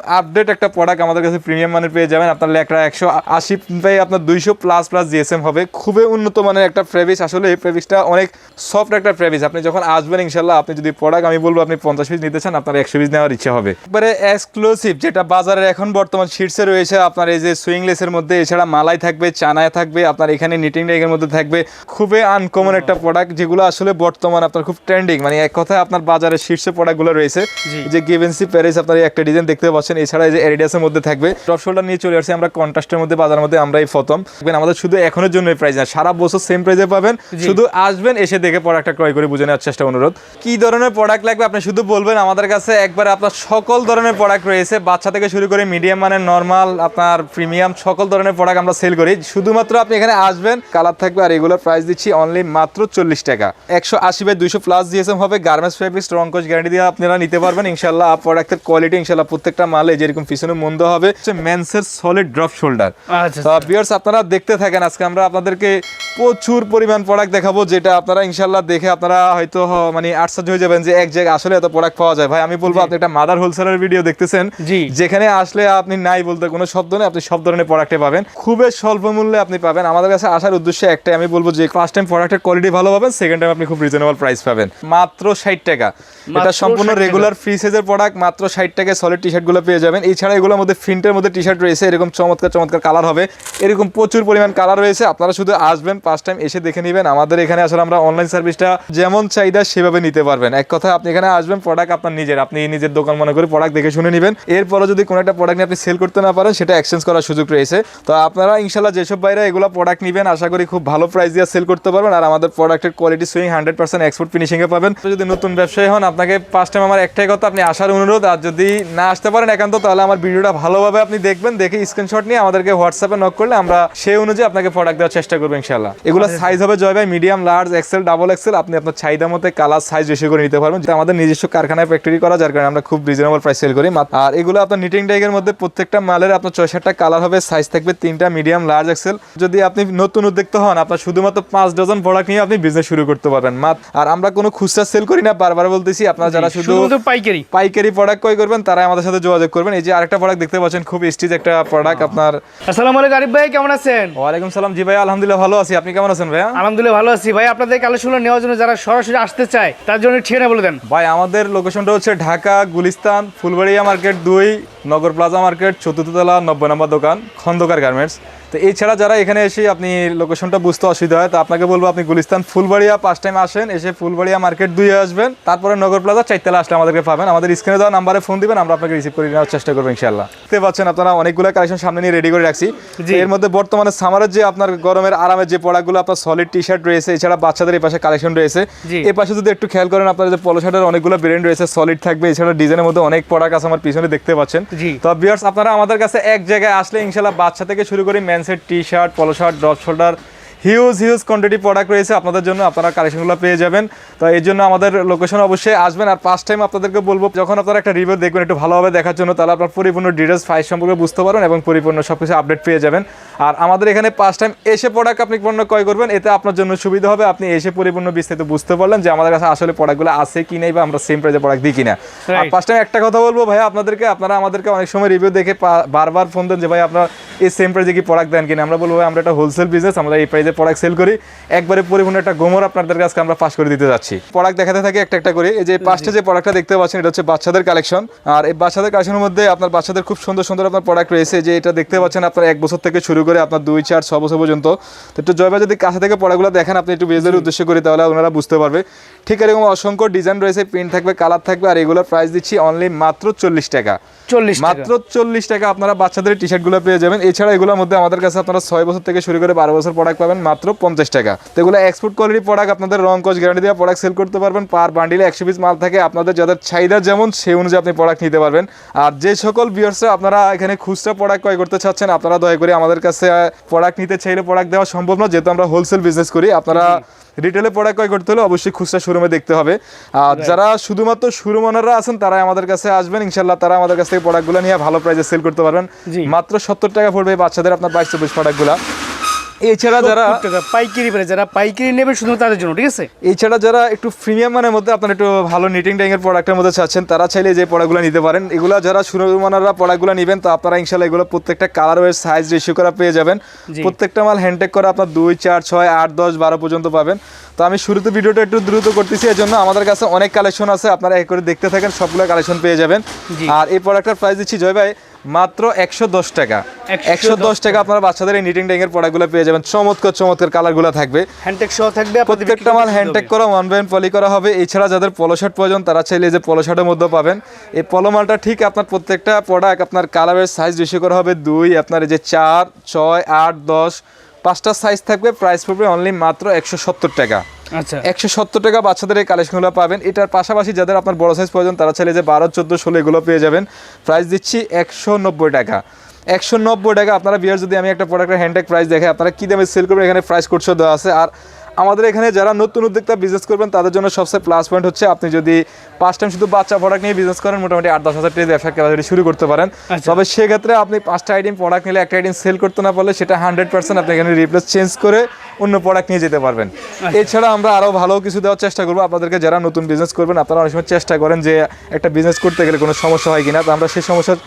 Update একটা product আমাদের কাছে প্রিমিয়াম মানের পেয়ে যাবেন। আপনার লেখরা একশো আশি পাই আপনার দুইশো প্লাস প্লাস জিএসএম হবে। খুবই উন্নত মানের একটা ফ্রেভিস আসলে এই ফ্রেভিসটা অনেক সফট একটা ফ্রেভিস আপনি যখন আসবেন ইনশাল্লাহ আপনি যদি প্রোডাক্ট আমি বলব আপনি পঞ্চাশ পিস নিতে চান আপনার একশো পিস নেওয়ার ইচ্ছা হবে। একবারে এক্সক্লুসিভ যেটা বাজারে এখন বর্তমান শীর্ষে রয়েছে আপনার এই যে সুইংলেসের মধ্যে এছাড়া মালাই থাকবে চানায় থাকবে আপনার এখানে নিটিং ডেগের মধ্যে থাকবে। খুবই আনকমন একটা প্রোডাক্ট যেগুলো আসলে বর্তমান আপনার খুব ট্রেন্ডিং মানে এক কথায় আপনার বাজারে শীর্ষে প্রোডাক্টগুলো রয়েছে। যে গিভেন্সি প্যারিস আপনার একটা ডিজাইন দেখতে পাচ্ছেন। এছাড়া এই যে এডিডাসের মধ্যে থাকবে। ড্রপ শোল্ডার নিয়ে চলে আসছি আমরা কন্ট্রাস্টের মধ্যে বাজারের মধ্যে আমরা এই প্রথম। দেখবেন আমাদের শুধু এখনের জন্য প্রাইস না সারা বছর সেম প্রাইসে পাবেন। শুধু আসবেন এসে দেখে প্রোডাক্টটা ক্রয় করে বুঝে নেওয়ার চেষ্টা অনুরোধ। কি ধরনের প্রোডাক্ট লাগবে আপনি শুধু বলবেন আমাদের কাছে একবার আপনার সকল ধরনের প্রোডাক্ট রয়েছে। বাচ্চা থেকে শুরু করে মিডিয়াম মানের নর্মাল আপনার প্রিমিয়াম সকল ধরনের প্রোডাক্ট আমরা সেল করি। শুধুমাত্র আপনি এখানে আসবেন কালার থাকবে আর এগুলোর প্রাইস দিচ্ছি অনলি মাত্র চল্লিশ টাকা। একশো আশি বাই দুইশো প্লাস জিএসএম হবে গার্মেন্টস ফেব্রিক্স রঙ্কজ গ্যারান্টি দিয়ে আপনারা নিতে পারবেন। ইনশাল্লাহ প্রোডাক্টের কোয়ালিটি ইনশাল্লাহ প্রত্যেকটা মালে যেরকম পিছনে মন্দ হবে মেন্সের সলিড ড্রপ শোল্ডার আচ্ছা তো আপনারা দেখতে থাকেন আজকে আমরা আপনাদেরকে প্রচুর পরিমাণ প্রোডাক্ট দেখাবো যেটা আপনারা ইনশাল্লাহ দেখে আপনারা হয়তো মানে আশ্চর্য হয়ে যাবেন যে এক জায়গায় আসলে এত প্রোডাক্ট পাওয়া যায়। ভাই আমি বলব আপনি একটা মাদার হোলসেলের ভিডিও দেখতেছেন। যেখানে আসলে আপনি নাই বলতে কোনো শব্দ নেই আপনি সব ধরনের প্রোডাক্টে পাবেন। খুবই স্বল্প মূল্যে আপনি পাবেন। আমাদের কাছে আসার উদ্দেশ্য একটাই আমি বলব যে ফার্স্ট টাইম প্রোডাক্টের কোয়ালিটি ভালো পাবেন সেকেন্ড টাইম আপনি খুব রিজনেবল প্রাইস পাবেন। মাত্র ষাট টাকা। এটা সম্পূর্ণ রেগুলার ফ্রি সাইজের প্রোডাক্ট মাত্র ষাট টাকায় সলিড টি শার্টগুলো পেয়ে যাবেন। এছাড়া এগুলোর মধ্যে প্রিন্টের মধ্যে টি শার্ট রয়েছে, এরকম চমৎকার চমৎকার কালার হবে। এরকম প্রচুর পরিমাণ কালার রয়েছে। আপনারা শুধু আসবেন ফার্স্ট টাইম এসে দেখে নেবেন। আমাদের এখানে আসলে আমরা অনলাইন সার্ভিসটা যেমন চাহিদা সেভাবে নিতে পারবেন। এক কথায় আপনি এখানে আসবেন প্রোডাক্ট আপনার নিজের। আপনি নিজের দোকান মনে করে প্রোডাক্ট দেখে শুনে নেবেন। এরপরে যদি কোনো একটা প্রোডাক্ট নিয়ে আপনি সেল করতে না পারেন, সেটা এক্সচেঞ্জ করার সুযোগ রয়েছে। তো আপনারা ইনশাল্লাহ যেসব বাইরে এগুলো প্রোডাক্ট নেবেন, আশা করি খুব ভালো প্রাইস দিয়ে সেল করতে পারবেন। আর আমাদের প্রোডাক্টের quality sewing hundred percent export ফিনিশিংয়ে পাবেন। যদি নতুন ব্যবসায়ী হন, আপনাকে ফার্স্ট টাইম আমার একটাই কথা, আপনি আসার অনুরোধ। আর যদি না আসতে পারেন একান্ত তাহলে আমার ভিডিওটা ভালোভাবে আপনি দেখবেন দেখে স্ক্রিনশট নিয়ে আমাদেরকে হোয়াটসঅ্যাপে নক করলে আমরা সেই অনুযায়ী আপনাকে প্রোডাক্ট দেওয়ার চেষ্টা করব ইনশাল্লাহ এগুলো সাইজ হবে জয় ভাই medium large XL double XL আপনি আপনার চাহিদা মতো কালার সাইজ রেশিও করে নিতে পারবেন। যেটা আমাদের নিজস্ব কারখানায় ফ্যাক্টরি করা যার কারণে আমরা খুব রিজনেবল প্রাইস সেল করি। আর এগুলো আপনার নিটিং ডাইগের মধ্যে প্রত্যেকটা মালের আপনার ছয় সাতটা কালার হবে সাইজ থাকবে তিনটা মিডিয়াম লার্জ এক্সেল যদি আপনি নতুন উদ্যোক্তা হন আপনার শুধুমাত্র পাঁচ ডজন প্রোডাক্ট নিয়ে আপনি বিজনেস শুরু করতে পারবেন। মাত আর আমরা কোনো খুচরা সেল করি না বারবার বলতেছি আপনারা যারা শুধু শুধুমাত্র পাইকারি। পাইকারি প্রোডাক্ট ক্রয় করবেন তারা আমাদের সাথে যোগাযোগ করবেন। এই যে আরেকটা প্রোডাক্ট দেখতে পাচ্ছেন খুব স্টিজ একটা প্রোডাক্ট আপনার। আসসালামু আলাইকুম আরিফ ভাই কেমন আছেন? ওয়ালাইকুম সালাম জি ভাই আলহামদুলিল্লাহ ভালো আছি। আপনি কেমন আছেন ভাই আলহামদুলিল্লাহ ভালো আছি। ভাই আপনাদের কালেকশনগুলো নেওয়ার জন্য যারা সরাসরি আসতে চায় তার জন্য ঠিকানা বলে দেন। ভাই আমাদের লোকেশনটা হচ্ছে ঢাকা গুলিস্তান ফুলবাড়িয়া মার্কেট দুই নগর প্লাজা মার্কেট চতুর্থ তলা নব্বই নম্বর দোকান খন্দকার গার্মেন্টস তো এছাড়া যারা এখানে এসে আপনি লোকেশনটা বুঝতে অসুবিধা হয় তো আপনাকে বলব আপনি গুলিস্তান ফুলবাড়িয়া পাঁচ টাইম আসেন এসে ফুলবাড়িয়া মার্কেট দুই আসবেন তারপরে নগর প্লাজা চারতলা আসলে আমাদেরকে পাবেন। আমাদের স্ক্রিনে দেওয়া নাম্বারে ফোন দিবেন আমরা আপনাকে রিসিভ করে নেওয়ার চেষ্টা করব ইনশাল্লাহ দেখতে পাচ্ছেন আপনারা অনেকগুলো কালেকশন সামনে নিয়ে রেডি করে রাখছি। এর মধ্যে বর্তমানে সামারের যে আপনার গরমের আরামের যে প্রোডাক্টগুলো আপনার সলিড টি শার্ট রয়েছে এছাড়া বাচ্চাদের এই পাশে কালেকশন রয়েছে। এই পাশে যদি একটু খেয়াল করেন আপনার যে পলো শার্টের অনেকগুলো ব্র্যান্ড রয়েছে সলিড থাকবে এছাড়া ডিজাইনের মধ্যে অনেক প্রোডাক্ট আছে আমার পিছনে দেখতে পাচ্ছেন। তো বিয়ার্স আপনারা আমাদের কাছে এক জায়গায় আসলে ইনশাল্লাহ বাচ্চা থেকে শুরু করে মেন্সের T shirt polo shirt drop shoulder huge huge quantity product রয়েছে আপনাদের জন্য আপনারা কালেকশনগুলো পেয়ে যাবেন। তো এই জন্য আমাদের লোকেশন অবশ্যই আসবেন। আর ফার্স্ট টাইম আপনাদেরকে বলব যখন আপনারা একটা রিভিউ দেখবেন একটু ভালোভাবে দেখার জন্য তাহলে আপনার পরিপূর্ণ ডিটেলস ফাইল সম্পর্কে বুঝতে পারবেন এবং পরিপূর্ণ সব কিছু আপডেট পেয়ে যাবেন। আর আমাদের এখানে ফার্স্ট টাইম এসে প্রোডাক্ট আপনি পণ্য ক্রয় করবেন এতে আপনার জন্য সুবিধা হবে। আপনি এসে পরিপূর্ণ বিস্তারিত বুঝতে পারলেন যে আমাদের কাছে আসলে প্রোডাক্টগুলো আছে কি নেই বা আমরা সেম প্রাইজে প্রোডাক্ট দিই কিনা। আর ফার্স্ট টাইম একটা কথা বলব ভাই আপনাদেরকে আপনারা আমাদেরকে অনেক সময় রিভিউ দেখে বারবার ফোন দেন যে ভাই আপনার এই সেম প্রাইজে কি প্রোডাক্ট দেন কিনা। আমরা বলব ভাই আমরা একটা হোলসেল বিজনেস আমরা এই প্রাইজে প্রোডাক্ট সেল করি, একবারে পরিপূর্ণ একটা গোমর আপনাদের কাছে আমরা পাস করে দিতে যাচ্ছি। প্রোডাক্ট দেখাতে থাকি একটা একটা করে। এই যে পাঁচটা যে প্রোডাক্টটা দেখতে পাচ্ছেন, এটা হচ্ছে বাচ্চাদের কালেকশন আর এই বাচ্চাদের কালেকশনের মধ্যে আপনার বাচ্চাদের খুব সুন্দর সুন্দর আপনার প্রোডাক্ট রয়েছে। যে এটা দেখতে পাচ্ছেন, আপনার এক বছর থেকে শুরু করে আপনার দুই, চার, ছ বছর পর্যন্ত। তো একটু জয়বা যদি কাছে থেকে প্রোডাক্টগুলো দেখেন, আপনি একটু বেজের উদ্দেশ্য করি, তাহলে ওনারা বুঝতে পারবে। ঠিক এরকম অসংখ্য ডিজাইন রয়েছে প্রিন্ট থাকবে কালার থাকবে আর এগুলোর প্রাইস দিচ্ছি অনলি মাত্র চল্লিশ টাকা। চল্লিশ মাত্র চল্লিশ টাকা আপনারা বাচ্চাদের টি শার্টগুলো পেয়ে যাবেন। এছাড়া এগুলোর মধ্যে আমাদের কাছে আপনারা ছয় বছর থেকে শুরু করে বারো বছর প্রোডাক্ট পাবেন মাত্র পঞ্চাশ টাকা। তো এগুলো এক্সপোর্ট কোয়ালিটি প্রোডাক্ট আপনাদের রং কোচ গ্যারান্টি দেওয়া প্রোডাক্ট সেল করতে পারবেন। পার বান্ডিলে একশো পিস মাল থাকে আপনাদের যাদের চাহিদা যেমন সেই অনুযায়ী আপনি প্রোডাক্ট নিতে পারবেন। আর যে সকল ভিউয়ার্সরা আপনারা এখানে খুচরা প্রোডাক্ট ক্রয় করতে চাচ্ছেন আপনারা দয়া করে আমাদের কাছে প্রোডাক্ট নিতে চাইলে প্রোডাক্ট দেওয়া সম্ভব না যেহেতু আমরা হোলসেল বিজনেস করি আপনারা রিটেলে প্রোডাক্ট ক্রয় করতে হলে অবশ্যই খুচরা শোরুমে দেখতে হবে। আর যারা শুধুমাত্র শুরু মনাররা আছেন তারাই আমাদের কাছে আসবেন। ইনশাল্লাহ তারা আমাদের কাছ থেকে প্রোডাক্টগুলো নিয়ে ভালো প্রাইসে সেল করতে পারবেন। মাত্র সত্তর টাকা পড়বে বাচ্চাদের আপনার বাইশ চব্বিশ প্রোডাক্টগুলো এছাড়া যারা পাইকারি যারা পাইকারি নেবে শুধু তাদের জন্য ঠিক আছে? এছাড়া যারা একটু প্রিমিয়াম মানের মধ্যে আপনারা একটু ভালো নিটিং ট্যাঙ্গের প্রোডাক্টের মধ্যে চাচ্ছেন তারা চাইলে যে প্রোডাক্টগুলো নিতে পারেন। এগুলো যারা সুরমানারা প্রোডাক্টগুলো নেবেন তো আপনারা ইনশাল্লাহ এগুলো প্রত্যেকটা কালার ওয়ের সাইজ রেশিও করা পেয়ে যাবেন। প্রত্যেকটা মাল হ্যান্ডটেক করা আপনার দুই চার ছয় আট দশ বারো পর্যন্ত পাবেন। তো আমি শুরুতে ভিডিওটা একটু দ্রুত করতেছি এর জন্য আমাদের কাছে অনেক কালেকশন আছে আপনারা এক করে দেখতে থাকেন সবগুলো কালেকশন পেয়ে যাবেন। আর এই প্রোডাক্টের প্রাইস দিচ্ছি জয় ভাই মাত্র একশো দশ টাকা। একশো দশ টাকা আপনারা বাচ্চাদের এই নিটিং ট্যাঙ্গের প্রোডাক্টগুলো পেয়ে যাবেন। চমৎকার চমৎকার কালারগুলো থাকবে। হ্যান্ডটেক সহ থাকবে প্রত্যেকটা মাল হ্যান্ডটেক করা ওয়ান বাই পলি করা হবে। এছাড়া যাদের পলো শার্ট প্রয়োজন তারা চাইলে যে পলো শার্টের মধ্যে পাবেন। এই পলো মালটা ঠিক আপনার প্রত্যেকটা প্রোডাক্ট আপনার কালারের সাইজ রেশিও করা হবে দুই আপনার এই যে চার ছয় আট দশ পাঁচটা সাইজ থাকবে। প্রাইস পড়বে অনলি মাত্র একশো সত্তর টাকা। আচ্ছা। একশো সত্তর টাকা বাচ্চাদের এই কালেকশনগুলো পাবেন। এটার পাশাপাশি যাদের আপনার বড় সাইজ প্রয়োজন তারা চাইলে যে বারো চোদ্দ ষোলো এগুলো পেয়ে যাবেন। প্রাইস দিচ্ছি একশো নব্বই টাকা। একশো নব্বই টাকা আপনারা বিয়ার যদি আমি একটা প্রোডাক্টের হ্যান্ডটেক প্রাইস দেখে আপনারা কী দামে সেল করবেন? এখানে প্রাইস কোর্সও দেওয়া আছে। আর আমাদের এখানে যারা নতুন উদ্যোক্তা বিজনেস করবেন তাদের জন্য সবচেয়ে প্লাস পয়েন্ট হচ্ছে আপনি যদি পাঁচ টাইম শুধু বাচ্চা প্রোডাক্ট নিয়ে বিজনেস করেন মোটামুটি আট দশ হাজার টাকা ব্যবসার ক্যাপাসিটি শুরু করতে পারেন। আচ্ছা। তবে সেক্ষেত্রে আপনি পাঁচটা আইটেম প্রোডাক্ট নিলে একটা আইটেম সেল করতে না পারলে সেটা হান্ড্রেড পার্সেন্ট আপনি এখানে রিপ্লেস চেঞ্জ করে অন্য প্রোডাক্ট নিয়ে যেতে পারবেন। এছাড়া আমরা আরও ভালো কিছু দেওয়ার চেষ্টা করব। আপনাদেরকে যারা নতুন বিজনেস করবেন আপনারা অনেক সময় চেষ্টা করেন যে একটা বিজনেস করতে গেলে কোনো সমস্যা হয় কিনা। তো আমরা সেই সমস্যার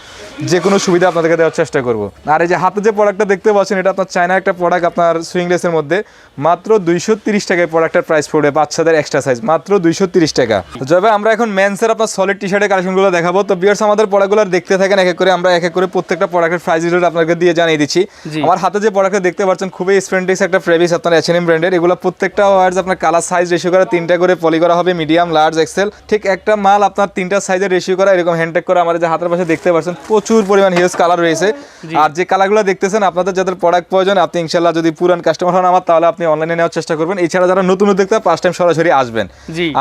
যে কোনো সুবিধা আপনাদেরকে দেওয়ার চেষ্টা করব। আর এই যে হাতে যে প্রোডাক্টটা দেখতে পাচ্ছেন এটা আপনার চায়না একটা প্রোডাক্ট আপনার সুইংলেসের মধ্যে। মাত্র দুইশো তিরিশ টাকায় প্রোডাক্টের প্রাইস পড়বে বাচ্চাদের এক্সট্রা সাইজ মাত্র দুইশো তিরিশ টাকা। যাবে আমরা এখন মেন্সের আপনার সলিড টি শার্টের কালেকশনগুলো দেখাবো। তো বিয়ার্স আমাদের প্রোডাক্টগুলো দেখতে থাকেন এক এক করে আমরা এক এক করে প্রত্যেকটা প্রোডাক্টের প্রাইস আপনাকে দিয়ে জানিয়ে দিচ্ছি। আমার হাতে যে প্রোডাক্টটা দেখতে পাচ্ছেন খুবই স্পেন্ডিক্স একটা ফ্রেবিস আপনার এচএনএম ব্র্যান্ডের এগুলো প্রত্যেকটা ওয়ার্স আপনার কালার সাইজ রেশিও করা তিনটা করে পলি করা হবে মিডিয়াম লার্জ এক্সেল ঠিক একটা মাল আপনার তিনটা সাইজের রেশিও করা এরকম হ্যান্ডটেক করা আমাদের যে হাতের পাশে দেখতে পাচ্ছেন প্রচুর পরিমাণ হিউজ কালার রয়েছে। আর যে কালারগুলো দেখতেছেন আপনাদের যাদের প্রোডাক্ট প্রয়োজন আপনি ইনশাল্লাহ যদি পুরান কাস্টমার হন আমার তাহলে আপনি অনলাইনে নেওয়ার চেষ্টা করবেন। এছাড়া যারা নতুন উদ্যোক্তা পাঁচ টাইম সরাসরি আসবেন।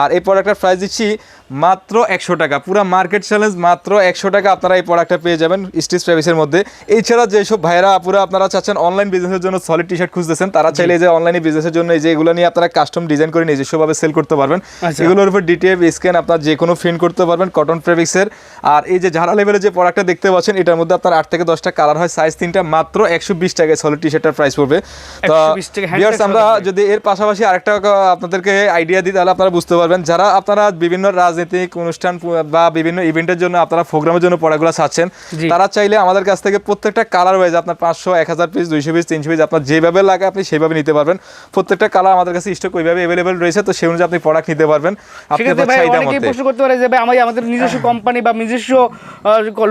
আর এই প্রোডাক্টের প্রাইস দিচ্ছি মাত্র একশো টাকা। পুরো মার্কেট চ্যালেঞ্জ মাত্র একশো টাকা আপনারা এই প্রোডাক্টটা পেয়ে যাবেন স্টিচ প্রেভিসের মধ্যে। এছাড়া যেসব ভাইরা পুরো আপনারা চাচ্ছেন অনলাইন বিজনেসের জন্য সলিড টি শার্ট খুঁজতেছেন তারা চাইলে যে অনলাইনে বিজনেসের জন্য এই যে এগুলো নিয়ে আপনারা কাস্টম ডিজাইন করে নিজস্বভাবে সেল করতে পারবেন। আচ্ছা। এগুলোর উপর ডিটিএফ স্ক্যান আপনার যে কোনো প্রিন্ট করতে পারবেন কটন ফেব্রিক্সের আর এই যে ঝাড়া লেভেলের যে প্রোডাক্টটা দেখতে পাচ্ছেন এটার মধ্যে আপনার আট থেকে দশটা কালার হয় সাইজ তিনটা মাত্র একশো বিশ টাকায় সলিড টি শার্টের প্রাইস পড়বে। তো 120 টাকা hand viewers, tag আমরা যদি এর পাশাপাশি আরেকটা আপনাদেরকে আইডিয়া দিই তাহলে আপনারা বুঝতে পারবেন। যারা আপনারা বিভিন্ন রাজনৈতিক অনুষ্ঠান বা বিভিন্ন ইভেন্টের জন্য আপনারা প্রোগ্রামের জন্য পড়াগুলো জি। তারা চাইলে আমাদের কাছ থেকে প্রত্যেকটা কালার ওয়াইজ আপনার পাঁচশো এক হাজার পিস দুইশো পিস তিনশো পিস আপনার যেভাবে লাগে আপনি সেভাবে নিতে পারবেন। প্রত্যেকটা কালার আমাদের কাছে স্টক ওইভাবে অ্যাভেলেবেল রয়েছে তো সেই অনুযায়ী আপনি প্রোডাক্ট নিতে পারবেন। আপনি আপনার অনেকেই প্রশ্ন করতে পারে যে ভাই আমি আমাদের নিজস্ব কোম্পানি বা নিজস্ব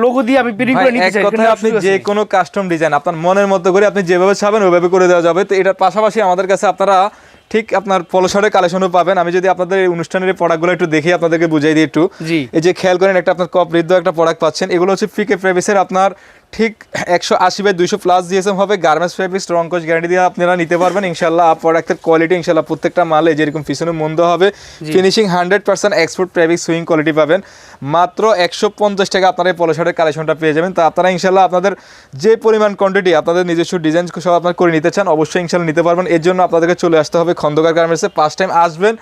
লোগো দিয়ে আমি প্রিন্ট করে নিতে চাই কথায় আপনি যে কোনো কাস্টম ডিজাইন আপনার মনের মতো করে আপনি যেভাবে চাবেন ওইভাবে করে দেওয়া যাবে। তো এটার পাশাপাশি আমাদের কাছে আপনারা ঠিক আপনার পলো শার্টের কালেকশনও পাবেন। আমি যদি আপনাদের এই অনুষ্ঠানের প্রোডাক্টগুলো একটু দেখি আপনাদেরকে বুঝাই দিই একটু। এই যে খেয়াল করেন একটা আপনার কপ ঋদ্ধ একটা প্রোডাক্ট পাচ্ছেন। এগুলো হচ্ছে পিকে ফেব্রিক্সের আপনার ঠিক একশো আশি বাই দুইশো প্লাস জিএসএম হবে। গার্মেন্টস ফেব্রিক্স রং কোচ গ্যারান্টি দিয়ে আপনারা নিতে পারবেন। ইনশাল্লাহ প্রোডাক্টের কোয়ালিটি ইনশাল্লাহ প্রত্যেকটা মালে যেরকম পিছনে মন্দ হবে finishing hundred percent export fabric sewing quality পাবেন। মাত্র একশো পঞ্চাশ টাকা আপনারা এই পলো শার্টের কালেকশনটা পেয়ে যাবেন। তো আপনারা ইনশাল্লাহ আপনাদের যে পরিমাণ কোয়ান্টিটি আপনাদের নিজস্ব ডিজাইন সব আপনার করে নিতে চান অবশ্যই ইনশাল্লাহ নিতে পারবেন। এর জন্য আপনাদেরকে চলে আসতে হবে খন্দকার গার্মেন্টসে পাঁচ টাইম আসবেন।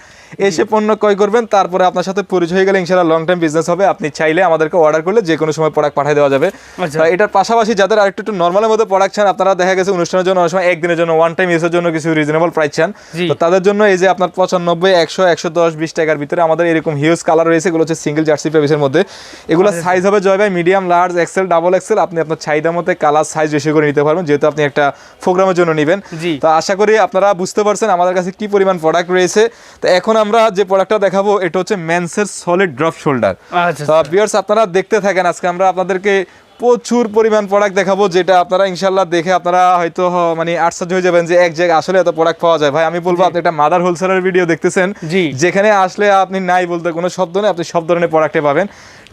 এসে পণ্য ক্রয় করবেন তারপরে আপনার সাথে পরিচয় হয়ে গেলে ইনশাল্লাহ লং টাইম বিজনেস হবে। আপনি চাইলে আমাদেরকে অর্ডার করলে যে কোনো সময় প্রোডাক্ট পাঠিয়ে দেওয়া যাবে। আচ্ছা। এটার পাশাপাশি যাদের আরেকটু একটু নর্মালের মধ্যে প্রোডাক্ট চান আপনারা দেখা গেছে অনুষ্ঠানের জন্য অনেক সময় একদিনের জন্য ওয়ান টাইম ইউজের জন্য কিছু রিজনেবল প্রাইস চান। তো তাদের জন্য এই যে আপনার পঁচানব্বই একশো একশো দশ বিশ টাকার ভিতরে আমাদের এরকম হিউজ কালার রয়েছে এগুলো হচ্ছে সিঙ্গেল জার্সি পেপিসের মধ্যে। এগুলো সাইজ হবে জয় ভাই medium large XL double XL আপনি আপনার চাহিদা মতো কালার সাইজ বেশি করে নিতে পারবেন যেহেতু আপনি একটা প্রোগ্রামের জন্য নেবেন। তো আশা করি আপনারা বুঝতে পারছেন আমাদের কাছে কি পরিমাণ প্রোডাক্ট রয়েছে। তো এখন আমরা যে প্রোডাক্টটা দেখাবো এটা হচ্ছে মেন্সের সলিড ড্রপ শোল্ডার আচ্ছা বিয়ার্স আপনারা দেখতে থাকেন। আজকে আমরা আপনাদেরকে প্রচুর পরিমাণ প্রোডাক্ট দেখাবো যেটা আপনারা ইনশাল্লাহ দেখে আপনারা হয়তো মানে আশ্চর্য হয়ে যাবেন যে এক জায়গায় আসলে এত প্রোডাক্ট পাওয়া যায়। ভাই আমি বলব আপনি একটা মাদার হোলসেলের ভিডিও দেখতেছেন। যেখানে আসলে আপনি নাই বলতে কোনো শব্দ নেই আপনি সব ধরনের প্রোডাক্টে পাবেন।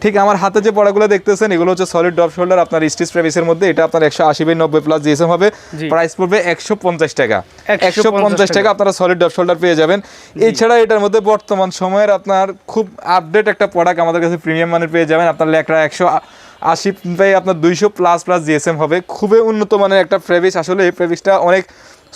ঠিক আমার হাতে যে প্রোডাক্টগুলো দেখতেছেন এগুলো হচ্ছে সলিড ডপ শোল্ডার আপনার স্টিচ প্রেভিসের মধ্যে এটা আপনার একশো আশি বাই নব্বই প্লাস জিএসএম হবে। প্রাইস পড়বে একশো পঞ্চাশ টাকা। একশো পঞ্চাশ টাকা। আপনারা সলিড ডপ শোল্ডার পেয়ে যাবেন। এছাড়া এটার মধ্যে বর্তমান সময়ের আপনার খুব আপডেট একটা প্রোডাক্ট আমাদের কাছে প্রিমিয়াম মানের পেয়ে যাবেন। আপনার লেকরা একশো আশি বাই আপনার দুইশো প্লাস প্লাস জিএসএম হবে। খুবই উন্নত মানের একটা ফ্রেভিস আসলে এই ফ্রেভিসটা অনেক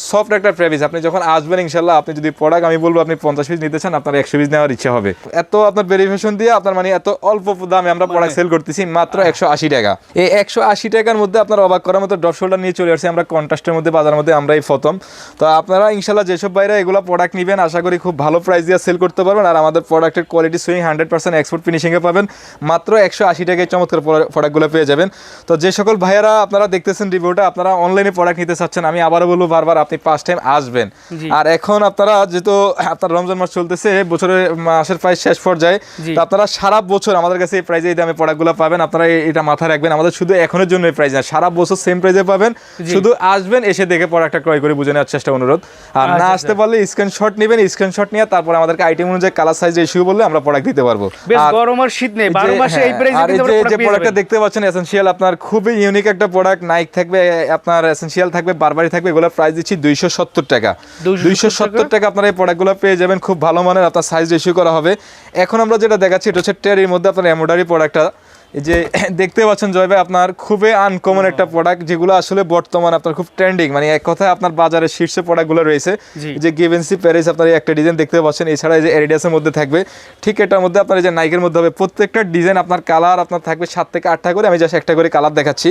সফট একটা ফেব্রিক্স আপনি যখন আসবেন ইনশাল্লাহ আপনি যদি প্রোডাক্ট আমি বলব আপনি পঞ্চাশ পিস নিতে চান আপনার একশো পিস নেওয়ার ইচ্ছা হবে। এত আপনার ভেরিফিকেশন দিয়ে আপনার মানে এত অল্প দামে আমরা প্রোডাক্ট সেল করতেছি মাত্র একশো আশি টাকা। এই একশো আশি টাকার মধ্যে আপনার অবাক করার মতো ড্রপ শোল্ডার নিয়ে চলে আসছি আমরা কন্ট্রাস্টের মধ্যে বাজারের মধ্যে আমরা এই প্রথম। তো আপনারা ইনশাল্লাহ যেসব বাইরে এগুলো প্রোডাক্ট নেবেন আশা করি খুব ভালো প্রাইস দিয়ে সেল করতে পারবেন। আর আমাদের প্রোডাক্টের quality sewing hundred percent export ফিনিশিংয়ে পাবেন। মাত্র একশো আশি টাকায় চমৎকার প্রোডাক্টগুলো পেয়ে যাবেন। তো যে সকল ভাইয়ারা আপনারা দেখতেছেন রিভিউটা আপনারা অনলাইনে প্রোডাক্ট নিতে চাচ্ছেন আমি আবারও বলব বারবার আপনি পাঁচ টাইম আসবেন। আর এখন আপনারা যেহেতু আপনার রমজান মাস চলতেছে বছরের মাসের প্রায় শেষ পর্যায়ে তো আপনারা সারা বছর আমাদের কাছে এই প্রাইজে এই দামে প্রোডাক্টগুলো পাবেন। আপনারা এটা মাথায় রাখবেন আমাদের শুধু এখনের জন্য এই প্রাইস না সারা বছর সেম প্রাইজে পাবেন। শুধু আসবেন এসে দেখে প্রোডাক্টটা ক্রয় করে বুঝে নেওয়ার চেষ্টা অনুরোধ। আর না আচ্ছা, আসতে পারলে স্ক্রিনশট নেবেন স্ক্রিনশট নিয়ে তারপর আমাদেরকে আইটেম অনুযায়ী কালার সাইজ ইস্যু বললে আমরা প্রোডাক্ট দিতে পারব। গরম আর শীত নেই বারো যে- মাসে এই হ্যাঁ, প্রাইসে এই কিন্তু যে প্রোডাক্টটা দেখতে পাচ্ছেন এসেনশিয়াল আপনার খুবই ইউনিক একটা প্রোডাক্ট নাইক থাকবে আপনার এসেনশিয়াল থাকবে বারবারি থাকবে এগুলোর প্রাইস দিচ্ছি দুইশো সত্তর টাকা। 270 দুইশো সত্তর টাকা আপনার এই প্রোডাক্টগুলো পেয়ে যাবেন খুব ভালো মানের আপনার সাইজ রেশিও করা হবে। এখন আমরা যেটা দেখাচ্ছি এটা হচ্ছে টেরির মধ্যে আপনার এমোডারি প্রোডাক্টটা যে দেখতে পাচ্ছেন জয় ভাই আপনার খুবই আনকমন একটা প্রোডাক্ট যেগুলো আসলে বর্তমান আপনার খুব ট্রেন্ডিং মানে এক কথায় আপনার বাজারে শীর্ষে প্রোডাক্টগুলো রয়েছে। যে গিভেন্সি প্যারিস আপনার একটা ডিজাইন দেখতে পাচ্ছেন এছাড়া এই যে এডিডাসের মধ্যে থাকবে। ঠিক এটার মধ্যে আপনার এই যে নাইকের মধ্যে হবে প্রত্যেকটা ডিজাইন আপনার কালার আপনার থাকবে সাত থেকে আটটা করে আমি জাস্ট একটা করে কালার দেখাচ্ছি।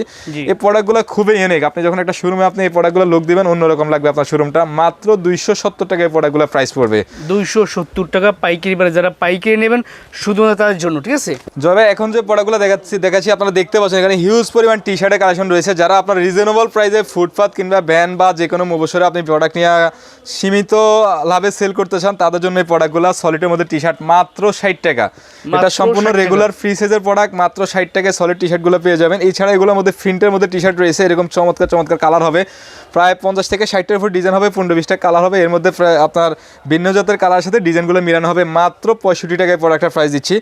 এই প্রোডাক্টগুলো খুবই ইউনিক আপনি যখন একটা শোরুমে আপনি এই প্রোডাক্টগুলো লোক দিবেন অন্যরকম লাগবে আপনার শোরুমটা মাত্র দুইশো সত্তর টাকা এই প্রোডাক্টগুলো প্রাইস পড়বে। দুইশো সত্তর টাকা পাইকারি বারে যারা পাইকারি নেবেন শুধুমাত্র তাদের জন্য ঠিক আছে? জবে এখন যে প্রোডাক্টগুলো দেখাচ্ছি দেখাচ্ছি আপনারা দেখতে পাচ্ছেন এখানে হিউজ পরিমাণ টি শার্টের কালেকশন রয়েছে। যারা আপনার রিজনেবল প্রাইসে ফুটপাথ কিংবা ভ্যান বা যে কোনো মুবসরে আপনি প্রোডাক্ট নিয়ে সীমিত লাভে সেল করতে চান তাদের জন্য এই প্রোডাক্টগুলো সলিডের মধ্যে টি শার্ট মাত্র ষাট টাকা। এটা সম্পূর্ণ রেগুলার ফ্রি সাইজের প্রোডাক্ট মাত্র ষাট টাকায় সলিড টি শার্টগুলো পেয়ে যাবেন। এছাড়া এগুলোর মধ্যে প্রিন্টের মধ্যে টি শার্ট রয়েছে এরকম চমৎকার চমৎকার কালার হবে। প্রায় পঞ্চাশ থেকে ষাটটার উপর ডিজাইন হবে পনেরো বিশটা কালার হবে। এর মধ্যে আপনার ভিন্ন জাতের কালার সাথে ডিজাইনগুলো মিলানো হবে। মাত্র পঁয়ষট্টি টাকায় প্রোডাক্টের প্রাইস দিচ্ছি।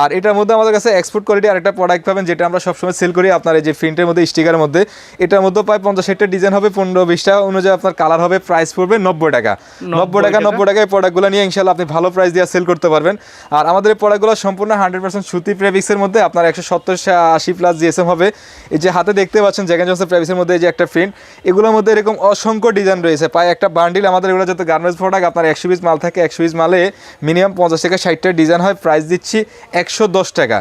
আর এটার মধ্যে আমাদের কাছে এক্সপোর্ট কোয়ালিটি আরেকটা প্রোডাক্ট পাবেন যেটা আমরা সবসময় সেল করি আপনার এই যে প্রিন্টের মধ্যে স্টিকারের মধ্যে। এটার মধ্যে প্রায় পঞ্চাশ ষাটটা ডিজাইন হবে পনেরো বিশটা অনুযায়ী আপনার কালার হবে প্রাইস পড়বে নব্বই টাকা। নব্বই টাকা নব্বই টাকা। টাকায় প্রোডাক্টগুলো নিয়ে ইনশাল্লাহ আপনি ভালো প্রাইস দিয়ে সেল করতে পারবেন। আর আমাদের এই প্রোডাক্টগুলো সম্পূর্ণ হান্ড্রেড পার্সেন্ট সুতি প্রেভিক্সের মধ্যে আপনার একশো সত্তর আশি প্লাস জিএসএম হবে। এই যে হাতে দেখতে পাচ্ছেন জ্যাকেন জনসের প্রেভিক্সের মধ্যে এই যে একটা প্রিন্ট এগুলোর মধ্যে এরকম অসংখ্য ডিজাইন রয়েছে। প্রায় একটা বান্ডিল আমাদের এগুলো যত গার্মেন্টস প্রোডাক্ট আপনার একশো পিস মাল থাকে একশো পিস মালে মিনিমাম পঞ্চাশ থেকে ষাটটা ডিজাইন হয়। প্রাইস দিচ্ছি একশো দশ টাকা।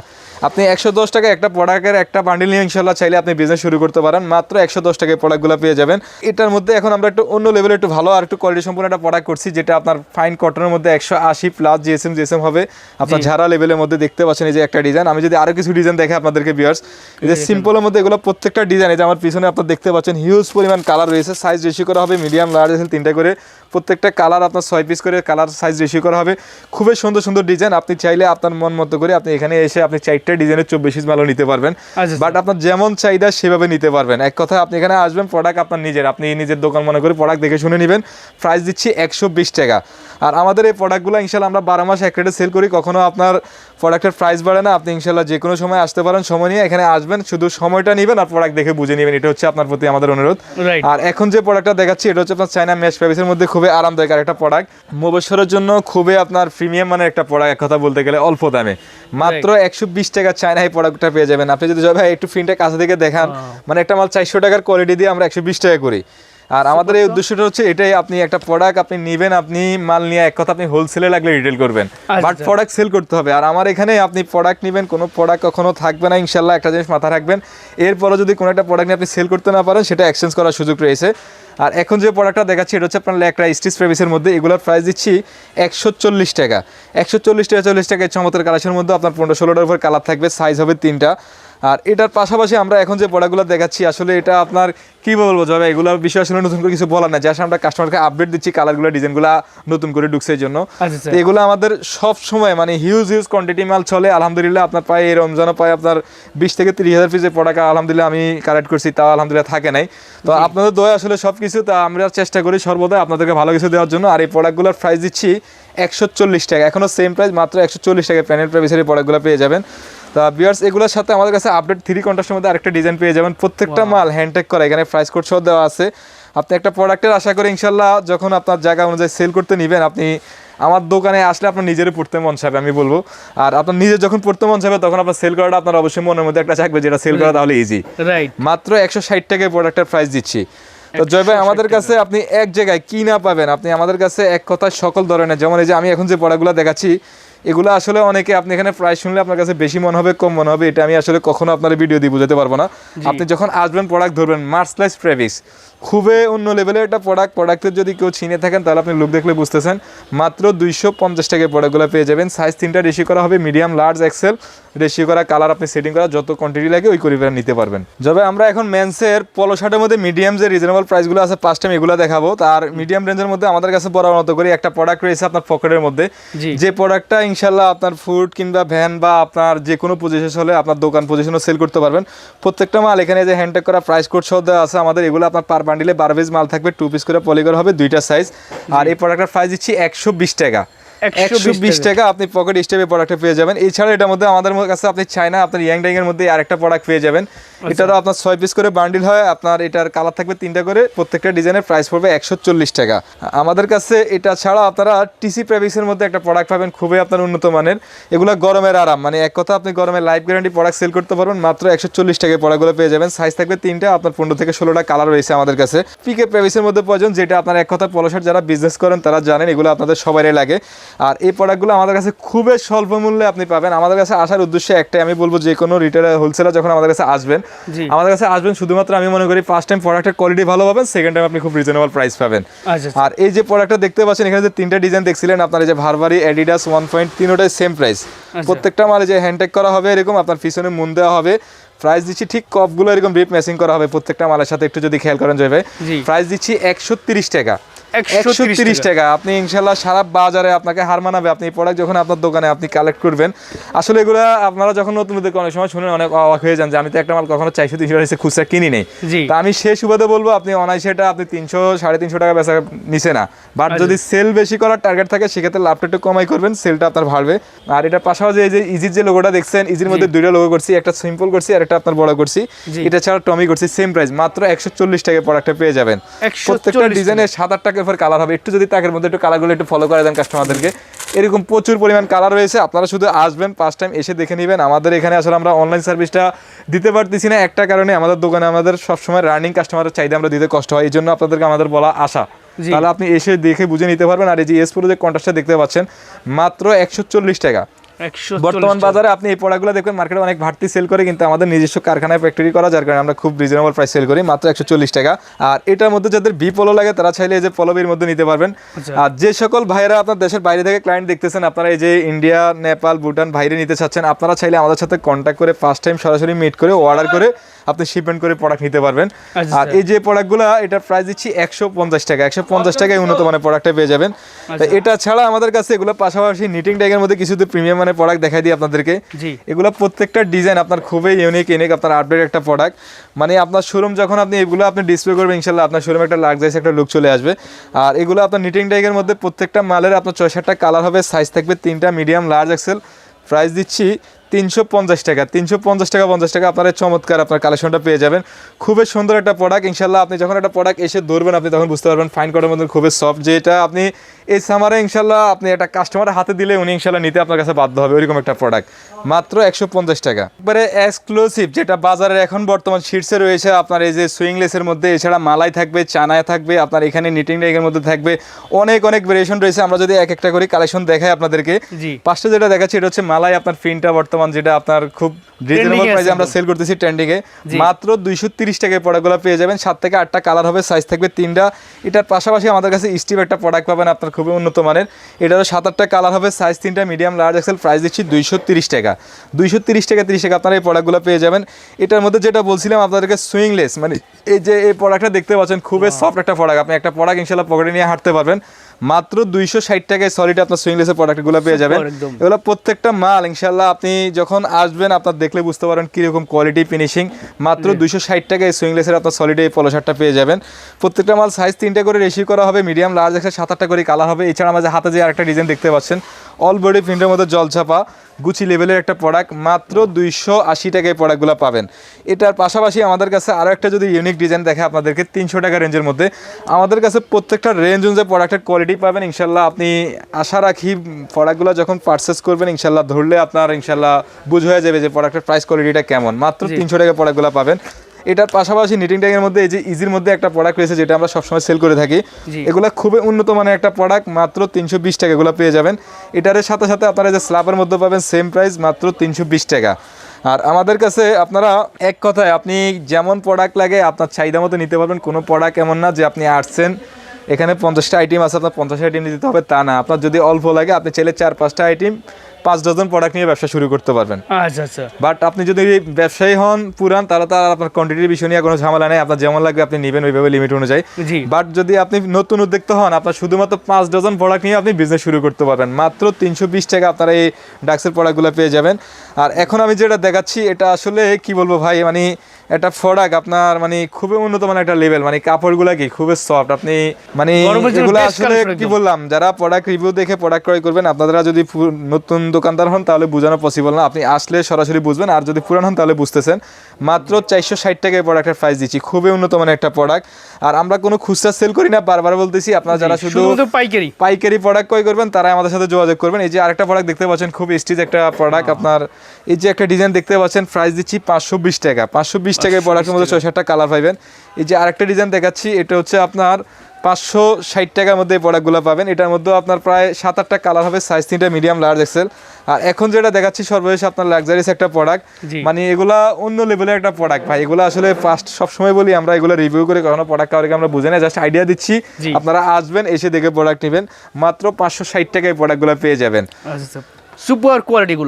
আপনি একশো দশ টাকা একটা প্রোডাক্টের একটা বান্ডিল নিয়ে ইনশাল্লাহ চাইলে আপনি বিজনেস শুরু করতে পারেন। মাত্র একশো দশ টাকায় প্রোডাক্টগুলো পেয়ে যাবেন। এটার মধ্যে এখন আমরা একটু অন্য লেভেলে একটু ভালো আর একটু কোয়ালিটি সম্পূর্ণ একটা প্রোডাক্ট করছি যেটা আপনার ফাইন কটনের মধ্যে একশো আশি প্লাস জিএসএম জিএসএম হবে। আপনার। ঝাড়া লেভেলের মধ্যে দেখতে পাচ্ছেন এই যে একটা ডিজাইন আমি যদি আরও কিছু ডিজাইন দেখে আপনাদেরকে বিয়ার্স এই যে সিম্পলের মধ্যে এগুলো প্রত্যেকটা ডিজাইন এই যে আমার পিছনে আপনার দেখতে পাচ্ছেন হিউজ পরিমাণ কালার রয়েছে। সাইজ রেশি করা হবে মিডিয়াম লার্জ আছে তিনটা করে। প্রত্যেকটা কালার আপনার ছয় পিস করে কালার সাইজ রেশি করা হবে। খুবই সুন্দর সুন্দর ডিজাইন আপনি চাইলে আপনার মন মতো করে আপনি এখানে এসে আপনি চারটে ডিজাইনের চব্বিশ পিস ভালো নিতে পারবেন। আচ্ছা, বাট আপনার যেমন চাহিদা সেভাবে নিতে পারবেন। এক কথা আপনি এখানে আসবেন প্রোডাক্ট আপনার নিজের। আপনি নিজের দোকান মনে করে প্রোডাক্ট দেখে শুনে নেবেন। প্রাইস দিচ্ছি একশো বিশ টাকা। আর আমাদের এই প্রোডাক্টগুলো ইনশাল্লাহ আমরা বারো মাস এক রেটে সেল করি। কখনো আপনার প্রোডাক্টের প্রাইস বাড়ে না আপনি ইনশাল্লাহ যে কোনো সময় আসতে পারেন সময় নিয়ে এখানে আসবেন শুধু সময়টা নেবেন আর প্রোডাক্ট দেখে বুঝে নেবেন এটা হচ্ছে আপনার প্রতি আমাদের অনুরোধ। আর এখন যে প্রোডাক্টটা দেখাচ্ছি এটা হচ্ছে আপনার চাইনা মেশ প্যাভিসের মধ্যে খুবই আরামদায়ক আর একটা প্রোডাক্ট মোবসরের জন্য খুবই আপনার প্রিমিয়াম মানে একটা প্রোডাক্ট এক কথা বলতে গেলে অল্প দামে। মাত্র একশো বিশ টাকা চায়না এই প্রোডাক্টটা পেয়ে যাবেন। আপনি যদি ভাই একটু ফিনটা কাছে থেকে দেখান। মানে একটা মাল চারশো টাকার কোয়ালিটি দিয়ে আমরা একশো বিশ টাকা করি। আর আমাদের এই উদ্দেশ্যটা হচ্ছে এটাই আপনি একটা প্রোডাক্ট আপনি নেবেন আপনি মাল নিয়ে এক কথা আপনি হোলসেলে লাগলে রিটেল করবেন। বাট। প্রোডাক্ট সেল করতে হবে। আর আমার এখানে আপনি প্রোডাক্ট নেবেন কোনো প্রোডাক্ট কখনো থাকবে না ইনশাল্লাহ একটা জিনিস মাথা রাখবেন। এরপরে যদি কোনো একটা প্রোডাক্ট নিয়ে আপনি সেল করতে না পারেন সেটা এক্সচেঞ্জ করার সুযোগ রয়েছে। আর এখন যে প্রোডাক্টটা দেখাচ্ছি এটা হচ্ছে আপনার একটা স্টিচ প্রেভিসের মধ্যে। এগুলোর প্রাইস দিচ্ছি একশো চল্লিশ টাকা। একশো চল্লিশ টাকা চল্লিশ টাকা চমৎকার কালেকশনের মধ্যে আপনার পনেরো ষোলোটার উপর কালার থাকবে সাইজ হবে তিনটা। আর এটার পাশাপাশি আমরা এখন যে প্রোডাক্টগুলো দেখাচ্ছি আসলে এটা আপনার কি বলব যাবে এগুলোর বিষয়ে আসলে নতুন করে কিছু বলার না যার আমরা কাস্টমারকে আপডেট দিচ্ছি কালারগুলো ডিজাইনগুলো নতুন করে ঢুকছে এই জন্য। আচ্ছা আচ্ছা। এগুলো আমাদের সব সময় মানে হিউজ হিউজ কোয়ান্টিটি মাল চলে। আলহামদুলিল্লাহ আপনার পায়ে এই রমজানও পায়ে আপনার বিশ থেকে তিরিশ হাজার পিসের প্রোডাক্ট আলহামদুলিল্লাহ আমি কালেক্ট করছি তাও আলহামদুলিল্লাহ থাকে নাই। তো আপনাদের দয়া আসলে সব কিছু তা আমরা চেষ্টা করি সর্বদা আপনাদেরকে ভালো কিছু দেওয়ার জন্য। আর এই প্রোডাক্টগুলোর প্রাইস দিচ্ছি একশো চল্লিশ টাকা। এখনও সেম প্রাইস মাত্র একশো চল্লিশ টাকা প্যানেল প্রাইসের এই প্রোডাক্টগুলো পেয়ে যাবেন। তা বিয়ার্স এগুলোর সাথে আমাদের কাছে আপডেট থ্রি কন্টাস্টের মধ্যে আরেকটা ডিজাইন পেয়ে যাবেন। প্রত্যেকটা মাল হ্যান্ডটেক করা এখানে প্রাইস কোড সহ দেওয়া আছে। আপনি একটা প্রোডাক্টের আশা করি ইনশাল্লাহ যখন আপনার জায়গা অনুযায়ী সেল করতে নেবেন আপনি আমার দোকানে আসলে আপনার নিজেরই পড়তে মন চাবে আমি বলব। আর আপনার নিজের যখন পড়তে মন চাবে তখন আপনার সেল করাটা আপনার অবশ্যই মনের মধ্যে একটা থাকবে যেটা সেল করা তাহলে ইজি রাইট মাত্র একশো ষাট টাকায় প্রোডাক্টের প্রাইস দিচ্ছি। তো জয় ভাই আমাদের কাছে আপনি এক জায়গায় কি না পাবেন? আপনি আমাদের কাছে এক কথায় সকল ধরনের যেমন এই যে আমি এখন যে পড়াগুলো দেখাচ্ছি এগুলো আসলে অনেকে আপনি এখানে প্রায় শুনলে আপনার কাছে বেশি মনে হবে কম মনে হবে এটা আমি আসলে কখনো আপনার ভিডিও দিয়ে বুঝাতে পারব না। আপনি যখন আসবেন প্রোডাক্ট ধরবেন মার্সলাইস প্রেভিস খুবই অন্য লেভেলের একটা প্রোডাক্ট প্রোডাক্টের যদি কেউ চিনে থাকেন তাহলে আপনি লুক দেখলে বুঝতেছেন। মাত্র দুইশো পঞ্চাশ টাকায় প্রোডাক্টগুলো পেয়ে যাবেন। সাইজ তিনটা রেশি করা হবে মিডিয়াম লার্জ এক্সেল রেশি করা কালার আপনি সেটিং করা যত কোয়ান্টিটি লাগে ওই করিবেন নিতে পারবেন। যবে আমরা এখন মেন্সের পলো শার্টের মধ্যে মিডিয়াম যে রিজনেবল প্রাইসগুলো আছে ফার্স্ট টাইম এগুলো দেখাবো। তার মিডিয়াম রেঞ্জের মধ্যে আমাদের কাছে বরাবর করি একটা প্রোডাক্ট রয়েছে আপনার পকেটের মধ্যে। যে প্রোডাক্টটা ইনশাল্লাহ আপনার ফুড কিংবা ভ্যান বা আপনার যে কোনো পজিশন হলে আপনার দোকান পজিশনও সেল করতে পারবেন। প্রত্যেকটা মাল এখানে যে হ্যান্ডটেক করা প্রাইস কোড সহ দেওয়া আছে আমাদের এগুলো আপনার বান্ডিলে বারো পিস মাল থাকবে টু পিস করে পলিগর হবে, দুইটা সাইজ আর এই প্রোডাক্টের প্রাইস দিচ্ছি একশো বিশ টাকা। 120 একশো বিশ টাকা। আপনি পকেট স্টেপে প্রোডাক্টটা পেয়ে যাবেন। এছাড়া এটার মধ্যে আমাদের কাছে আপনি চায়না আপনার ইয়াং ডাইং এর মধ্যে আরেকটা প্রোডাক্ট পেয়ে যাবেন। এটারও আপনার ছয় পিস করে বান্ডিল হয়। আপনার এটার কালার থাকবে তিনটা করে। প্রত্যেকটা ডিজাইনের প্রাইস পড়বে একশো চল্লিশ টাকা। আমাদের কাছে এটা ছাড়া আপনারা টিসি প্রেভিক্সের মধ্যে একটা প্রোডাক্ট পাবেন। খুবই আপনার উন্নত মানের। এগুলো গরমের আরাম। মানে এক কথা আপনি গরমে লাইফ গ্যারান্টি প্রোডাক্ট সেল করতে পারবেন। মাত্র একশো চল্লিশ টাকায় প্রোডাক্টগুলো পেয়ে যাবেন। সাইজ থাকবে তিনটা। আপনার পনেরো থেকে ষোলোটা কালার রয়েছে আমাদের কাছে। পিকে প্রেভিক্সের মধ্যে প্রয়োজন যেটা আপনার এক কথা পলসার যারা বিজনেস করেন তারা জানেন এগুলো আপনাদের সবারই লাগে। আর এই প্রোডাক্টগুলো আমাদের কাছে খুবই স্বল্প মূল্যে আপনি পাবেন। আমাদের কাছে আসার উদ্দেশ্যে একটাই আমি বলব যে কোনো রিটেলার হোলসেলার যখন আমাদের কাছে আসবেন আমাদের কাছে আসবেন শুধুমাত্র আমি মনে করি ফার্স্ট টাইম প্রোডাক্টের কোয়ালিটি ভালো পাবেন সেকেন্ড টাইম আপনি খুব রিজনেবল প্রাইস পাবেন। আচ্ছা আর এই যে প্রোডাক্টটা দেখতে পাচ্ছেন এখানে যে তিনটা ডিজাইন দেখছিলেন আপনার এই যে ভারবারি অ্যাডিডাস ওয়ান পয়েন্ট তিনোটাই সেম প্রাইস প্রত্যেকটা মালে যে হ্যান্ডটেক করা হবে এরকম আপনার পিছনে মন দেওয়া হবে। প্রাইস দিচ্ছি ঠিক কপগুলো এরকম রিপ ম্যাচিং করা হবে প্রত্যেকটা মালের সাথে একটু যদি খেয়াল করেন যাবে। প্রাইস দিচ্ছি একশো তিরিশ টাকা। 130 টাকা। আপনি ইনশাল্লাহ সারা বাজারে আপনাকে হার মানাবে। আপনি এই প্রোডাক্ট যখন আপনার দোকানে আপনি কালেক্ট করবেন আসলে এগুলো আপনারা যখন নতুন নতুন অনেক সময় শুনেন অনেক অবাক হয়ে যান যে আমি তো একটা মাল কখনো চারশো তিনশো টাকা খুচরা কিনি নেই। তা আমি সেই সুবাদে বলব আপনি অনায়াসে এটা আপনি তিনশো সাড়ে তিনশো টাকা বেচা নিচে না। বাট আচ্ছা। যদি সেল বেশি করার টার্গেট থাকে সেক্ষেত্রে লাভটা একটু কমাই করবেন সেলটা আপনার বাড়বে। আর এটার পাশাপাশি এই যে ইজির যে লোগোটা দেখছেন ইজির মধ্যে দুইটা লোগো করছি একটা সিম্পল করছি আর একটা আপনার বড় করছি। এটা ছাড়া টমি করছি সেম প্রাইস মাত্র একশো চল্লিশ টাকা প্রোডাক্টটা পেয়ে যাবেন। প্রত্যেকটা টাকা। ডিজাইনের সাত আট টাকার পর কালার হবে। একটু যদি তাকের মধ্যে একটু কালারগুলো একটু ফলো করে দেন কাস্টমারদেরকে এরকম প্রচুর পরিমাণ কালার রয়েছে। আপনারা শুধু আসবেন ফার্স্ট টাইম এসে দেখে নেবেন। আমাদের এখানে আসলে আমরা অনলাইন সার্ভিসটা দিতে পারতেছি না একটা কারণে। আমাদের দোকানে আমাদের সবসময় রানিং কাস্টমারের চাহিদা আমরা দিতে কষ্ট হয়। এই জন্য আপনাদেরকে আমাদের বলা আশা। তাহলে আপনি এসে দেখে বুঝে নিতে পারবেন। আর এই যে এস পুরো যে কন্ট্রাস্টটা দেখতে পাচ্ছেন মাত্র একশো চল্লিশ টাকা। বর্তমান বাজারে আপনি এই প্রোডাক্টগুলো দেখবেন মার্কেটে অনেক ঘাটতি সেল করে কিন্তু আমাদের নিজস্ব কারখানায় ফ্যাক্টরি করা যার কারণে আমরা খুব রিজনেবল প্রাইস সেল করি মাত্র একশো চল্লিশ টাকা। আর এটার মধ্যে যাদের বি পলো লাগে তারা চাইলে এই যে পলবির মধ্যে নিতে পারবেন। আচ্ছা। আর যে সকল ভাইয়েরা আপনার দেশের বাইরে থেকে ক্লায়েন্ট দেখতেছেন আপনারা এই যে ইন্ডিয়া নেপাল ভুটান বাইরে নিতে চাচ্ছেন আপনারা চাইলে আমাদের সাথে কন্ট্যাক্ট করে ফার্স্ট টাইম সরাসরি মিট করে অর্ডার করে আপনি শিপমেন্ট করে প্রোডাক্ট নিতে পারবেন। আচ্ছা। আর এই যে প্রোডাক্টগুলো এটার প্রাইস দিচ্ছি একশো পঞ্চাশ টাকা। একশো পঞ্চাশ টাকায় উন্নত মানের প্রোডাক্টটা পেয়ে যাবেন। এটা ছাড়া আমাদের কাছে এগুলো পাশাপাশি নিটিং ট্যাগের মধ্যে কিছু প্রিমিয়াম মানের প্রোডাক্ট দেখাই দিই আপনাদেরকে। এগুলো প্রত্যেকটা ডিজাইন আপনার খুবই ইউনিক ইউনিক আপনার আপডেট একটা প্রোডাক্ট মানে আপনার শোরুম যখন আপনি এগুলো আপনি ডিসপ্লে করবেন ইনশাল্লাহ আপনার শোরুমে একটা লাক্সারিস একটা লুক চলে আসবে। আর এগুলো আপনার নিটিং ট্যাগের মধ্যে প্রত্যেকটা মালের আপনার ছয় সাতটা কালার হবে। সাইজ থাকবে তিনটা মিডিয়াম লার্জ এক্সেল প্রাইস দিচ্ছি তিনশো পঞ্চাশ টাকা তিনশো পঞ্চাশ টাকা পঞ্চাশ টাকা আপনার চমৎকার আপনার কালেকশনটা পেয়ে যাবেন। খুবই সুন্দর একটা প্রোডাক্ট ইনশাল্লাহ আপনি যখন একটা প্রোডাক্ট এসে ধরবেন আপনি তখন বুঝতে পারবেন ফাইন করার মধ্যে খুবই সফট যেটা আপনি এই সামারে ইনশাল্লাহ আপনি একটা কাস্টমারের হাতে দিলে উনি ইনশাল্লাহ নিতে আপনার কাছে বাধ্য হবে ওইরকম একটা প্রোডাক্ট মাত্র একশো পঞ্চাশ টাকা। একবারে এক্সক্লুসিভ যেটা বাজারে এখন বর্তমান শীর্ষে রয়েছে আপনার এই যে সুইংলেসের মধ্যে এছাড়া মালাই থাকবে চানায় থাকবে আপনার এখানে নিটিং ডেগের মধ্যে থাকবে অনেক অনেক ভেরিয়েশন রয়েছে। আমরা যদি এক একটা করে কালেকশন দেখাই আপনাদেরকে। পাঁচটা যেটা দেখাচ্ছি এটা হচ্ছে মালাই আপনার প্রিন্টটা বর্তমান যেটা আপনার খুব রিজনেবল প্রাইসে আমরা সেল করতেছি ট্রেন্ডিং এ মাত্র দুইশো তিরিশ টাকায় প্রোডাক্টগুলো পেয়ে যাবেন। সাত থেকে আটটা কালার হবে সাইজ থাকবে তিনটা। এটার পাশাপাশি আমাদের কাছে স্টিভ একটা প্রোডাক্ট পাবেন আপনার খুবই উন্নত মানের। এটারও সাত আটটা কালার হবে সাইজ তিনটা মিডিয়াম লার্জ এক্সেল প্রাইস দিচ্ছি দুইশো তিরিশ টাকা। দুইশো তিরিশ টাকা তিরিশ টাকা আপনারা এই প্রোডাক্টগুলো পেয়ে যাবেন। এটার মধ্যে যেটা বলছিলাম আপনাদেরকে সুইংলেস মানে এই যে এই প্রোডাক্টটা দেখতে পাচ্ছেন খুবই সফট একটা প্রোডাক্ট আপনি একটা প্রোডাক্ট ইনশাল্লাহ পকেটে নিয়ে হাঁটতে পারবেন। মাত্র দুইশো ষাট টাকায় সলিড আপনার সুইংলেসের প্রোডাক্টগুলো পেয়ে যাবেন। এগুলো প্রত্যেকটা মাল ইনশাল্লাহ আপনি যখন আসবেন আপনার দেখলে বুঝতে পারেন কীরকম কোয়ালিটি ফিনিশিং মাত্র দুইশো ষাট টাকায় সুইংলেসের আপনার সলিড এই পলো শার্টটা পেয়ে যাবেন। প্রত্যেকটা মাল সাইজ তিনটা করে রেসিভ করা হবে মিডিয়াম লার্জ একটা সাত আটটা করে কালার হবে। এছাড়া আমাদের হাতে যে আরেকটা ডিজাইন দেখতে পাচ্ছেন অল বডি প্রিন্টের মধ্যে জলছাপা। গুচি লেভেলের একটা প্রোডাক্ট মাত্র দুইশো আশি টাকায় প্রোডাক্টগুলো পাবেন। এটার পাশাপাশি আমাদের কাছে আরও একটা যদি ইউনিক ডিজাইন দেখে আপনাদেরকে তিনশো টাকা রেঞ্জের মধ্যে আমাদের কাছে প্রত্যেকটা রেঞ্জ অনুযায়ী প্রোডাক্টের কোয়ালিটি পাবেন। ইনশাল্লাহ আপনি আশা রাখি প্রোডাক্টগুলো যখন পারচেস করবেন ইনশাল্লাহ ধরলে আপনার ইনশাল্লাহ বুঝ হয়ে যাবে যে প্রোডাক্টের প্রাইস কোয়ালিটিটা কেমন। মাত্র। তিনশো টাকা প্রোডাক্টগুলো পাবেন। এটার পাশাপাশি নিটিং ট্যাগের মধ্যে এই যে ইজির মধ্যে একটা প্রোডাক্ট রয়েছে যেটা আমরা সবসময় সেল করে থাকি। এগুলো খুবই উন্নত মানের একটা প্রোডাক্ট মাত্র তিনশো বিশ টাকা এগুলো পেয়ে যাবেন। এটার সাথে সাথে আপনারা যে স্ল্যাবের মধ্যে পাবেন সেম প্রাইস মাত্র তিনশো বিশ টাকা। আর আমাদের কাছে আপনারা এক কথায় আপনি যেমন প্রোডাক্ট লাগে আপনার চাহিদা মতো নিতে পারবেন। কোনো প্রোডাক্ট এমন না যে আপনি আসছেন এখানে পঞ্চাশটা আইটেম আছে আপনার পঞ্চাশ আইটেম দিতে হবে তা না। আপনার যদি অল্প লাগে আপনি চাইলে চার পাঁচটা আইটেম পাঁচ ডজন প্রোডাক্ট নিয়ে ব্যবসা শুরু করতে পারবেন। আচ্ছা আচ্ছা। বাট আপনি যদি ব্যবসায়ী হন পুরান তাহলে তার আর আপনার কোয়ান্টিটির বিষয় নিয়ে কোনো ঝামেলা নেই। আপনার যেমন লাগবে আপনি নেবেন ওইভাবে লিমিট অনুযায়ী। বাট যদি আপনি নতুন উদ্যোক্তা হন আপনার শুধুমাত্র পাঁচ ডজন প্রোডাক্ট নিয়ে আপনি বিজনেস শুরু করতে পারবেন। মাত্র তিনশো বিশ টাকা আপনারা এই ডাক্সের প্রোডাক্টগুলো পেয়ে যাবেন। আর এখন আমি যেটা দেখাচ্ছি এটা আসলে কি বলব ভাই মানে একটা প্রোডাক্ট আপনার মানে খুবই উন্নত মানের একটা লেভেল মানে কাপড়গুলো কি খুবই সফট আপনি মানে এগুলো আসলে কি বললাম যারা প্রোডাক্ট রিভিউ দেখে প্রোডাক্ট ক্রয় করবেন আপনারা যদি নতুন দোকানদার হন তাহলে বোঝানো পসিবল না। আপনি আসলে সরাসরি বুঝবেন আর যদি পুরান হন তাহলে বুঝতেছেন। মাত্র চারশো ষাট টাকায় প্রোডাক্টের প্রাইস দিচ্ছি খুবই উন্নত মানের একটা প্রোডাক্ট আর আমরা কোনো খুচরা সেল করি না বারবার বলতেছি আপনারা যারা শুধু পাইকারি। পাইকারি প্রোডাক্ট ক্রয় করবেন তারা আমাদের সাথে যোগাযোগ করবেন। এই যে আরেকটা প্রোডাক্ট দেখতে পাচ্ছেন খুব স্টিচ একটা প্রোডাক্ট আপনার এই যে একটা ডিজাইন দেখতে পাচ্ছেন প্রাইস দিচ্ছি পাঁচশো বিশ টাকা। পাঁচশো বিশ টাকায় প্রোডাক্টের মধ্যে ছয় সাতটা কালার পাবেন। এই যে আরেকটা ডিজাইন দেখাচ্ছি এটা হচ্ছে আপনার পাঁচশো ষাট টাকার মধ্যে এই প্রোডাক্টগুলো পাবেন। এটার মধ্যেও আপনার প্রায় সাত আটটা কালার হবে সাইজ তিনটা মিডিয়াম লার্জ এক্সেল আর এখন যেটা দেখাচ্ছি সর্বশেষ আপনার লাক্সারিস একটা প্রোডাক্ট মানে এগুলা অন্য লেভেলের একটা প্রোডাক্ট ভাই। এগুলো আসলে ফার্স্ট সবসময় বলি আমরা এগুলো রিভিউ করে কখনো প্রোডাক্ট কাউকে আমরা বুঝে না জাস্ট আইডিয়া দিচ্ছি। আপনারা আসবেন এসে দেখে প্রোডাক্ট নেবেন। মাত্র পাঁচশো ষাট টাকায় প্রোডাক্টগুলো পেয়ে যাবেন। আচ্ছা সুপার কোয়ালিটি গুলো।